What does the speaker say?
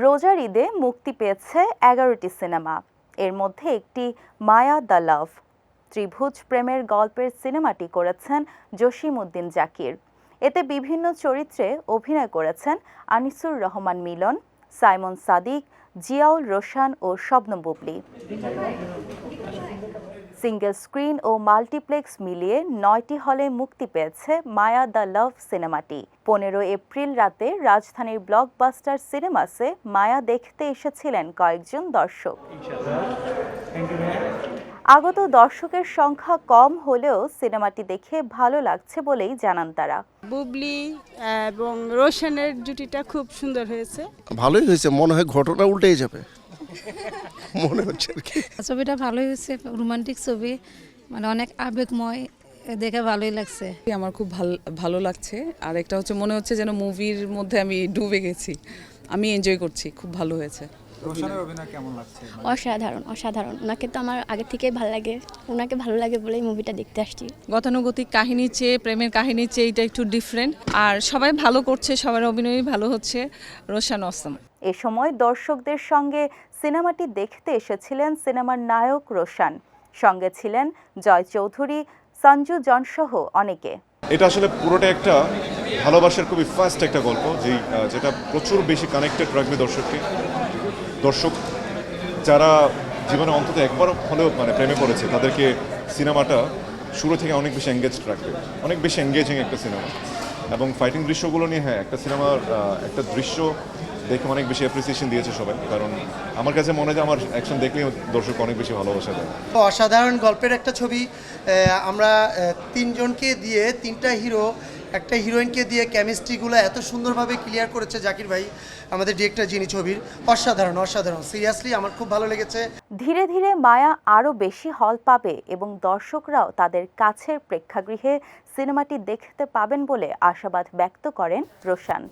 রোজার ঈদে মুক্তি পেয়েছে এগারোটি সিনেমা। এর মধ্যে একটি মায়া দ্য লাভ, ত্রিভুজ প্রেমের গল্পের সিনেমাটি করেছেন জসিম উদ্দিন জাকির। এতে বিভিন্ন চরিত্রে অভিনয় করেছেন আনিসুর রহমান মিলন, সাইমন সাদিক, জিয়াউল রোশান ও শবনম বুবলি। সিঙ্গেল স্ক্রিন ও মাল্টিপ্লেক্স মিলিয়ে নয়টি হলে মুক্তি পেয়েছে মায়া দ্য লাভ সিনেমাটি। পনেরো এপ্রিল রাতে রাজধানীর ব্লকবাস্টার সিনেমাসে মায়া দেখতে এসেছিলেন কয়েকজন দর্শক। আগত দর্শকের সংখ্যা কম হলেও সিনেমাটি দেখে ভালো লাগছে বলেই জানান তারা। বুবলি এবং রোশনের জুটিটা খুব সুন্দর হয়েছে। ভালোই হয়েছে মনে হয় ঘটনা উল্টেই যাবে। মনে হচ্ছে আর কি। ছবিটা ভালোই হয়েছে রোমান্টিক ছবি মানে অনেক আবেগময় দেখে ভালোই লাগছে। আমার খুব ভালো ভালো লাগছে। আর একটা হচ্ছে মনে হচ্ছে যেন মুভির মধ্যে আমি ডুবে গেছি। আমি এনজয় করছি খুব ভালো হয়েছে। রোশনের অভিনয় কেমন লাগছে? অসাধারণ অসাধারণ। ওনাকে তো আমার আগে থেকেই ভালো লাগে। ওনাকে ভালো লাগে বলেই মুভিটা দেখতে আসছি। গতানুগতিক কাহিনীর চেয়ে প্রেমের কাহিনী চেয়ে এটা একটু ডিফারেন্ট আর সবাই ভালো করছে সবার অভিনয়ই ভালো হচ্ছে। রোশান অসম। এ সময় দর্শকদের সঙ্গে সিনেমাটি দেখতে এসেছিলেন সিনেমার নায়ক রোশান। সঙ্গে ছিলেন জয় চৌধুরী, সঞ্জু জনসহ অনেকে। এটা আসলে পুরোটা একটা ভালোবাসার খুবই ফাস্ট একটা গল্প, যেই যেটা প্রচুর বেশি কানেক্টেড রাখবে দর্শককে। দর্শক যারা জীবনে অন্তত একবার হলেও মানে প্রেমে পড়েছে, তাদেরকে সিনেমাটা শুরু থেকে অনেক বেশি এঙ্গেজড রাখবে। অনেক বেশি এঙ্গেজিং একটা সিনেমা। এবং ফাইটিং দৃশ্যগুলো নিয়ে হ্যাঁ একটা সিনেমার একটা দৃশ্য দেখে অনেক বেশি অ্যাপ্রিসিয়েশন দিয়েছে সবাই কারণ আমার কাছে মনে হয় যে আমার অ্যাকশন দেখলেই দর্শক অনেক বেশি ভালোবাসা দেয়। অসাধারণ গল্পের একটা ছবি আমরা তিনজনকে দিয়ে তিনটা হিরো একটা হিরোইনকে দিয়ে কেমিস্ট্রিগুলো এত সুন্দরভাবে ক্লিয়ার করেছে জাকির ভাই আমাদের ডিরেক্টর যিনি ছবির। অসাধারণ অসাধারণ। সিরিয়াসলি আমার খুব ভালো লেগেছে। ধীরে ধীরে মায়া আরও বেশি হল পাবে এবং দর্শকরাও তাদের কাছের প্রেক্ষাগৃহে সিনেমাটি দেখতে পাবেন বলে আশাবাদ ব্যক্ত করেন রোশান।